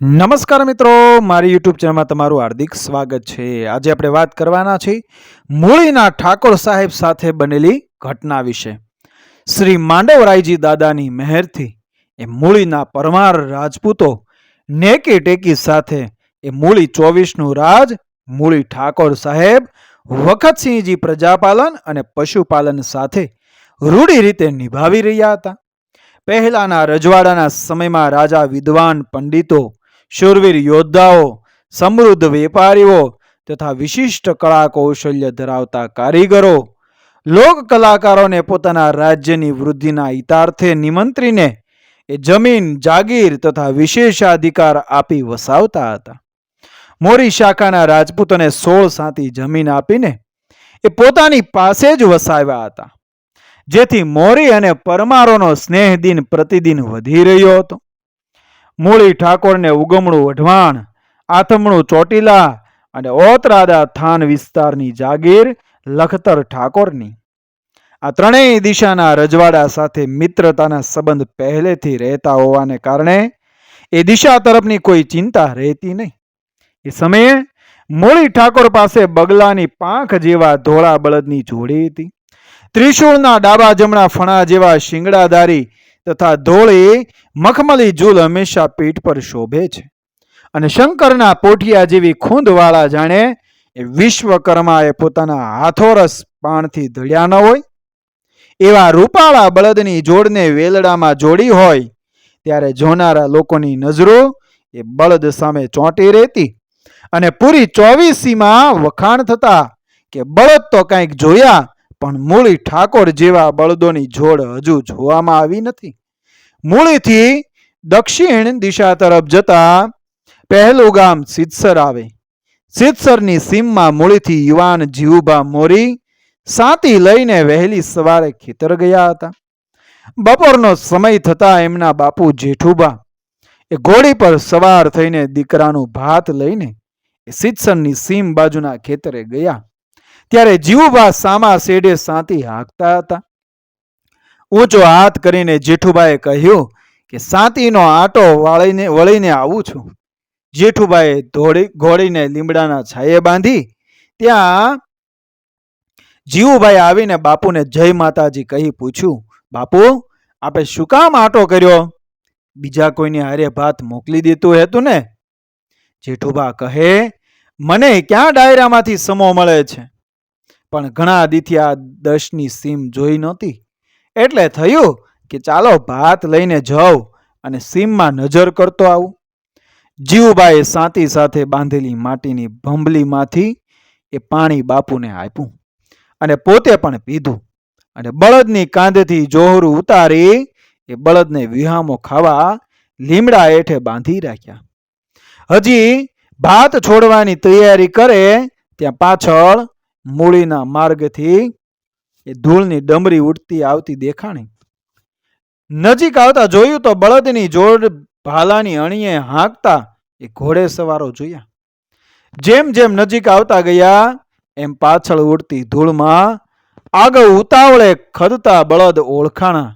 નમસ્કાર મિત્રો, મારી યુટ્યુબ ચેનલમાં તમારું હાર્દિક સ્વાગત છે. આજે આપણે વાત કરવાના છીએ મૂળીના ઠાકોર સાહેબ સાથે બનેલી ઘટના વિશે. શ્રી માંડવરાયજી દાદાની મહેરથી એ મૂળીના પરમાર રાજપૂતો નેકી ટેકી સાથે એ મૂળી ચોવીસનું રાજ, મૂળી ઠાકોર સાહેબ, વખતસિંહજી પ્રજાપાલન અને પશુપાલન સાથે રૂઢી રીતે નિભાવી રહ્યા હતા. પહેલાના રજવાડાના સમયમાં રાજા વિદ્વાન પંડિતો શૂરવીર યોદ્ધાઓ, સમૃદ્ધ વેપારીઓ તથા વિશિષ્ટ કળા કૌશલ્ય ધરાવતા કારીગરો, લોક કલાકારોને પોતાના રાજ્યની વૃદ્ધિના હિતાર્થે નિમંત્રીને એ જમીન, જાગીર તથા વિશેષાધિકાર આપી વસાવતા હતા. મોરી શાખાના રાજપૂતોને સોળ સાતી જમીન આપીને એ પોતાની પાસે જ વસાવ્યા હતા, જેથી મોરી અને પરમારોનો સ્નેહ દિન પ્રતિદિન વધી રહ્યો હતો. મૂળી ઠાકોરને ઉગમણું વઢવાણ, આથમણું ચોટીલા અને ઓતરાદા થાન વિસ્તારની જાગીર લખતર ઠાકોરની. આ ત્રણેય દિશાના રજવાડા સાથે મિત્રતાના સંબંધ પહેલેથી રહેતા હોવાને કારણે એ દિશા તરફની કોઈ ચિંતા રહેતી નહીં. એ સમયે મૂળી ઠાકોર પાસે બગલાની પાંખ જેવા ધોળા બળદની જોડી હતી. ત્રિશૂળના ડાબા જમણા ફણા જેવા શિંગડાધારી તથા ધોળી મખમલી ઝૂલ હંમેશા પીઠ પર શોભે છે. અને શંકરના પોઠિયા જેવી ખૂંદવાળા જાણે એ વિશ્વકર્માએ પોતાના હાથોરસ પાણથી ધડ્યા ન હોય. એવા રૂપાળા બળદની જોડને વેલડામાં જોડી હોય, ત્યારે જોનારા લોકોની નજરો એ બળદ સામે ચોંટી રહેતી અને પૂરી ચોવીસીમાં વખાણ થતા કે બળદ તો કંઈક જોયા પણ મૂળી ઠાકોર જેવા બળદોની જોડ હજુ જોવામાં આવી નથી. મૂળીથી દક્ષિણ દિશા તરફ જતા પહેલું ગામ સિદ્સર આવે. સિદ્સરની સીમમાં મૂળીથી યુવાન જીવુભા મોરી સાતી લઈને વહેલી સવારે ખેતર ગયા હતા. બપોરનો સમય થતા એમના બાપુ જેઠુબા એ ઘોડી પર સવાર થઈને દીકરાનું ભાત લઈને સિદ્સરની સીમ બાજુના ખેતરે ગયા. ત્યારે જીવુભા સામા શેડે સાતી હાંકતા હતા. ઊંચો હાથ કરીને જેઠુબાએ કહ્યું કે, સાતીનો આટો વાળીને, વળીને આવું છું. જેઠુબાએ ધોળી ઘોડીને લીમડાના છાયે બાંધી ત્યાં જીવુભાઈ આવીને બાપુને જય માતાજી કહી પૂછ્યું, બાપુ, આપે શું કામ આટો કર્યો? બીજા કોઈની હારે ભાત મોકલી દીધું હતું ને? જેઠુબા કહે, મને ક્યાં ડાયરામાંથી સમો મળે છે? પણ ઘણા દીથી આ દશની સીમ જોઈ નહોતી. એટલે થયું કે ચાલો ભાત લઈને જાઉં અને સીમમાં નજર કરતો આવું. જીવુબાએ સાતી સાથે બાંધેલી માટીની ભંભલીમાંથી એ પાણી બાપુને આપ્યું અને પોતે પણ પીધું અને બળદની કાંધેથી જોહરું ઉતારી એ બળદને વિહામો ખાવા લીમડા હેઠે બાંધી રાખ્યા. હજી ભાત છોડવાની તૈયારી કરે ત્યાં પાછળ મૂળીના માર્ગથી એ ધૂળની ડમરી ઉડતી આવતી દેખાણી. નજીક આવતા જોયું તો બળદની જોડ ભાલાની અણીએ હાંકતા એ ઘોડે સવારો જોયા. જેમ જેમ નજીક આવતા ગયા, એમ પાછળ ઉડતી ધૂળમાં આગળ ઉતાવળે ખદતા બળદ ઓળખાણા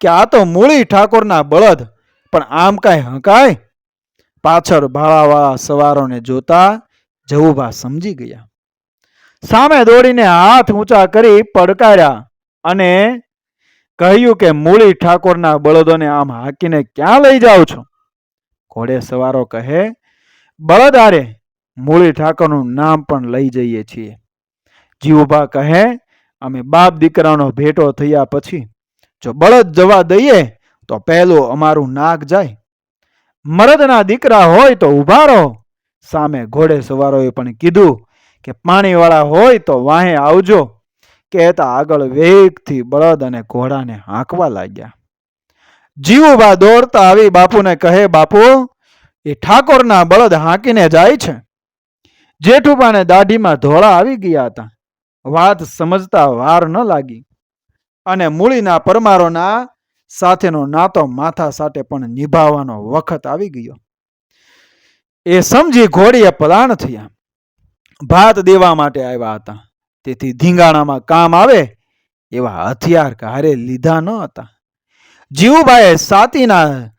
કે આ તો મૂળી ઠાકોરના બળદ, પણ આમ કાંઈ હંકાય? પાછળ ભાળાવાળા સવારોને જોતા જવુભા સમજી ગયા. સામે દોડીને હાથ ઊંચા કરી પડકાર્યા અને કહ્યું કે, મૂળી ઠાકોરના બળદોને આમ હાકીને ક્યાં લઈ જાઓ છો? ઘોડે સવારો કહે બળદારે મૂળી ઠાકોરનું નામ પણ લઈ જઈએ છીએ. જીવભા કહે, અમે બાપ દીકરાનો ભેટો થયા પછી જો બળદ જવા દઈએ, તો પહેલું અમારું નાક જાય. મરદના દીકરા હોય તો ઊભા રહો. સામે ઘોડે સવારોએ પણ કીધું કે પાણીવાળા હોય તો વાહે આવજો. કહેતા આગળ વેગથી બળદ અને ઘોડાને હાંકવા લાગ્યા. જીવુબા દોડતા આવી બાપુને કહે, બાપુ, એ ઠાકોરના બળદ હાંકીને જાય છે. જેઠુબાને દાઢીમાં ધોળા આવી ગયા હતા. વાત સમજતા વાર ન લાગી અને મૂળીના પરમારોના સાથેનો નાતો માથા સાથે પણ નિભાવવાનો વખત આવી ગયો. એ સમજી ઘોડીએ પલાણ થયા. ભાત દેવા માટે આવ્યા હતા. તેથી ધીંગાણામાં કામ આવે એવા હથિયાર કારે લીધા ન હતા. જીવુભાઈએ સાતીના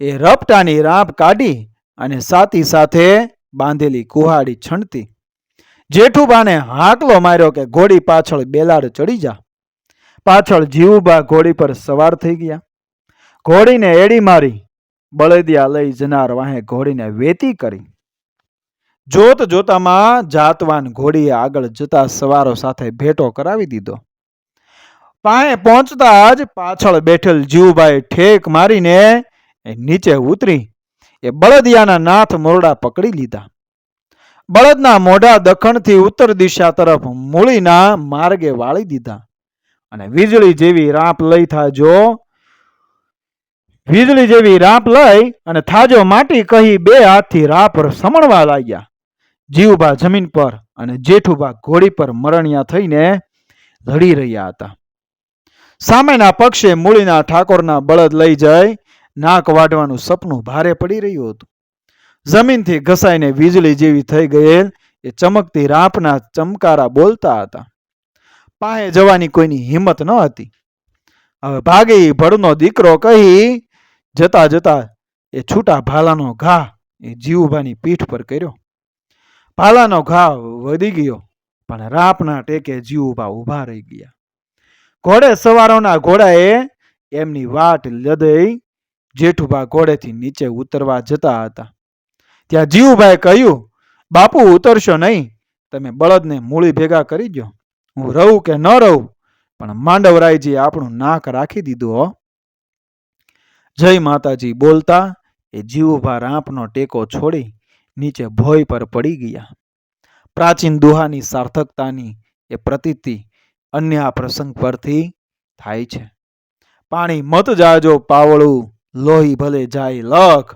એ રપટાની રાપ કાઢી અને સાતી સાથે બાંધેલી કુહાડી છણતી. જેઠુબાને હાકલો માર્યો કે ઘોડી પાછળ બેલાડ ચડી જા. પાછળ જીવુબા ઘોડી પર સવાર થઈ ગયા. ઘોડીને એડી મારી, બળદિયા લઈ જનાર વાહે ઘોડીને વેતી કરી. જોત જોતામાં જાતવાન ઘોડીએ આગળ જતા સવારો સાથે ભેટો કરાવી દીધો. પાસે પહોંચતા જ પાછળ બેઠેલ જીવુભાઈ ઠેક મારીને નીચે ઉતરી, એ બળદિયાના નાથ મોરડા પકડી લીધા. બળદના મોઢા દખણથી ઉત્તર દિશા તરફ મૂળીના માર્ગે વાળી દીધા અને વીજળી જેવી રાપ લઈ થાજો, વીજળી જેવી રાપ લઈ અને થાજો માટી કહી બે હાથથી રાપ સમણવા લાગ્યા. જીવબા જમીન પર અને જેઠુબા ઘોડી પર મરણિયા થઈને લડી રહ્યા હતા. સામેના પક્ષે મૂળીના ઠાકોરના બળદ લઈ જઈ નાક વાઢવાનું સપનું ભારે પડી રહ્યું હતું. જમીનથી ઘસાઈને વીજળી જેવી થઈ ગયેલ એ ચમકતી રાપના ચમકારા બોલતા હતા. પાસે જવાની કોઈની હિંમત ન હતી. હવે ભાગી ભડનો દીકરો કહી જતા જતા એ છૂટા ભાલાનો ઘા એ જીવુભાની પીઠ પર કર્યો. ભાલાનો ઘાવ વધી ગયો, પણ રાપના ટેકે જીવુભા ઊભા રહી ગયા. ઘોડે સવારોના ઘોડાએ એમની વાટ લદઈ જેઠુભા ઘોડેથી નીચે ઉતરવા જતા હતા. ત્યાં જીવુભાઈ કહ્યું, બાપુ, ઉતરશો નહીં, તમે બળદને મૂળી ભેગા કરી દો હું રહું કે ન રહું, પણ માંડવરાયજી આપણું નાક રાખી દીધું હો. જય માતાજી બોલતા એ જીવુભા રાંપનો ટેકો છોડી નીચે ભોય પર પડી ગયા. પ્રાચીન દુહાની સાર્થકતાની એ પ્રતીતિ અન્ય આ પ્રસંગ પરથી થાય છે. પાણી મત જાજો, પાવળું લોહી ભલે જાય લખ.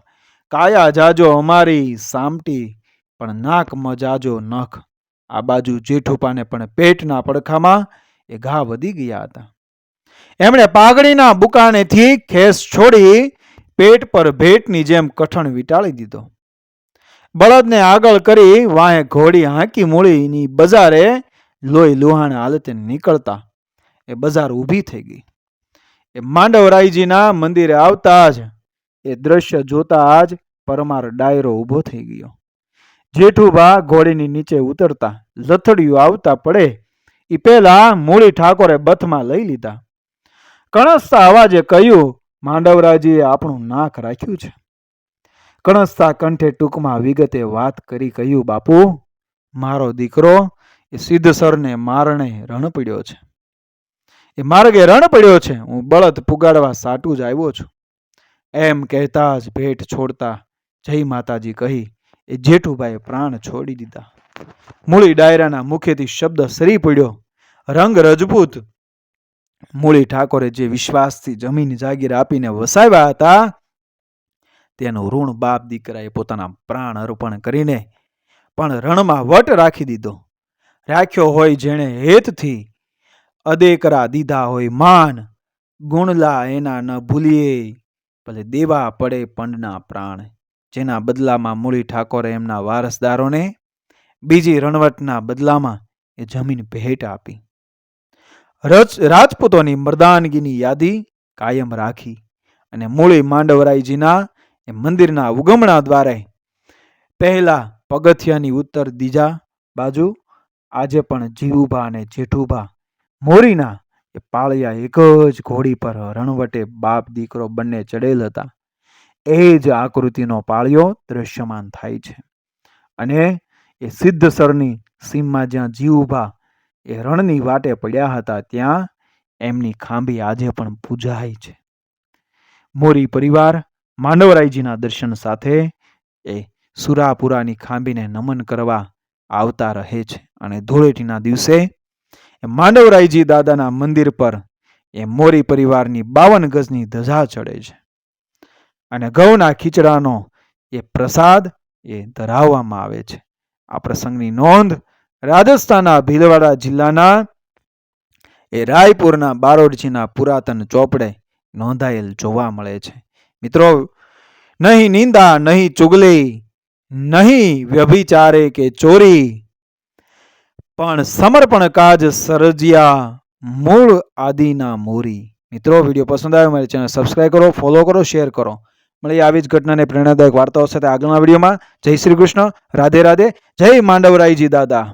કાયા જાજો અમારી સામટી, પણ નાક મજાજો જાજો નખ. આ બાજુ જેઠુપાને પણ પેટના પડખામાં એ ઘા વધી ગયા હતા. એમણે પાઘડીના બુકાનેથી ખેસ છોડી પેટ પર ભેટની જેમ કઠણ વીટાળી દીધો. બળદને આગળ કરી વાંહે ઘોડી હાંકી મૂળીની બજારે લોહી લુહાણ હાલતે નીકળતા. એ બજાર ઊભી થઈ ગઈ. એ માંડવરાયજીના મંદિરે આવતા જ એ દ્રશ્ય જોતા જ પરમાર ડાયરો ઊભો થઈ ગયો. જેઠુભા ઘોડીની નીચે ઉતરતા લથડિયું આવતા પડે એ પહેલા મૂળી ઠાકોરે બથમાં લઈ લીધા. કણસતા અવાજે કહ્યું માંડવરાજીએ આપણું નાક રાખ્યું છે. કણસતા કંઠે ટૂંકમાં વિગતે વાત કરી કહ્યું, બાપુ, મારો દીકરો એ સિદ્ધસરને મારણે રણ પડ્યો છે. એ માર્ગે રણ પડ્યો છે. હું બળદ પુગાડવા સાટું જ આવ્યો છું. એમ કહેતા જ ભેટ છોડતા જય માતાજી કહી એ જેઠુભાઈએ પ્રાણ છોડી દીધા. મૂળી ડાયરાના મુખેથી શબ્દ સરી પડ્યો. રંગ રજપૂત મૂળી ઠાકોરે જે વિશ્વાસથી જમીન જાગીર આપીને વસાવ્યા હતા તેનું ઋણ બાપ દીકરાએ પોતાના પ્રાણ અર્પણ કરીને પણ રણમાં વટ રાખી દીધો. રાખ્યો હોય જેણે હેતથી અદેકરા દીધા હોય માન, ગુણલા એના ન ભૂલીએ. ભલે દેવા પડે પંડના પ્રાણ, જેના બદલામાં મૂળી ઠાકોરે એમના વારસદારોને બીજી રણવટના બદલામાં એ જમીન ભેટ આપી. રજ, રાજપૂતોની મર્દાનગીની યાદી કાયમ રાખી અને મૂળી માંડવરાયજીના મંદિરના ઉગમણા દ્વારે પહેલા પગથિયાની ઉત્તર દીજા બાજુ, આજે પણ જીવુભા અને જેઠુભા મોરીના એ પાળિયા એક જ ઘોડી પર રણવટે બાપ દીકરો બંને ચડેલ હતા. એ જ આકૃતિનો પાળિયો દ્રશ્યમાન થાય છે. અને એ સિદ્ધસરની સીમમાં જ્યાં જીવુભા એ રણની વાટે પડ્યા હતા, ત્યાં એમની ખાંભી આજે પણ પૂજાય છે. મોરી પરિવાર માંડવરાયજીના દર્શન સાથે એ સુરાપુરાની ખાંભીને નમન કરવા આવતા રહે છે. અને ધૂળેટીના દિવસે માંડવરાયજી દાદાના મંદિર પર એ મોરી પરિવારની બાવન ગજની ધજા ચડે છે. અને ઘઉંના ખીચડાનો એ પ્રસાદ એ ધરાવવામાં આવે છે. આ પ્રસંગની નોંધ રાજસ્થાનના ભીલવાડા જિલ્લાના એ રાયપુરના બારોડજીના પુરાતન ચોપડે નોંધાયેલ જોવા મળે છે. મિત્રો, નહીં નિંદા, નહીં ચુગલી, નહીં વ્યભિચારે કે ચોરી, પણ સમર્પણ કાજ સરજિયા મૂળ આદિના મોરી. મિત્રો, વીડિયો પસંદ આવ્યો મારી ચેનલ સબસ્ક્રાઈબ કરો ફોલો કરો શેર કરો. મળી આવી જ ઘટનાને પ્રેરણાદાયક વાર્તાઓ સાથે આગળના વિડીયોમાં. જય શ્રી કૃષ્ણ, રાધે રાધે. જય માંડવરાયજી દાદા.